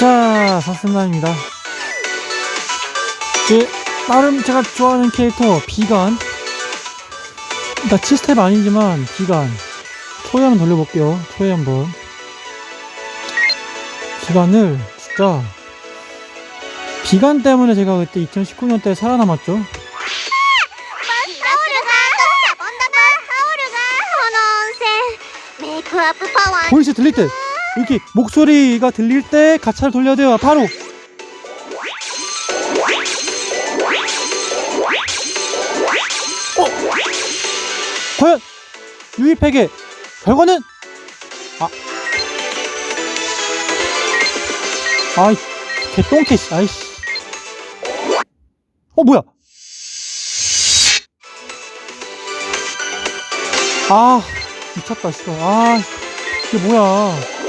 자, 사슴남입니다. 제, 나름 제가 좋아하는 캐릭터, 비간. 일단 7스텝 아니지만, 비간. 토해 한번 돌려볼게요. 토해 한번. 비간을, 진짜. 비간 때문에 제가 그때 2019년 때 살아남았죠. 보이스 들릴 때! 이렇게 목소리가 들릴 때 가차를 돌려야 돼요. 바로. 어? 과연 유입팩의 결과는? 아. 아이, 개똥개, 씨, 아이씨. 어, 뭐야? 아, 미쳤다, 씨발. 아, 이게 뭐야.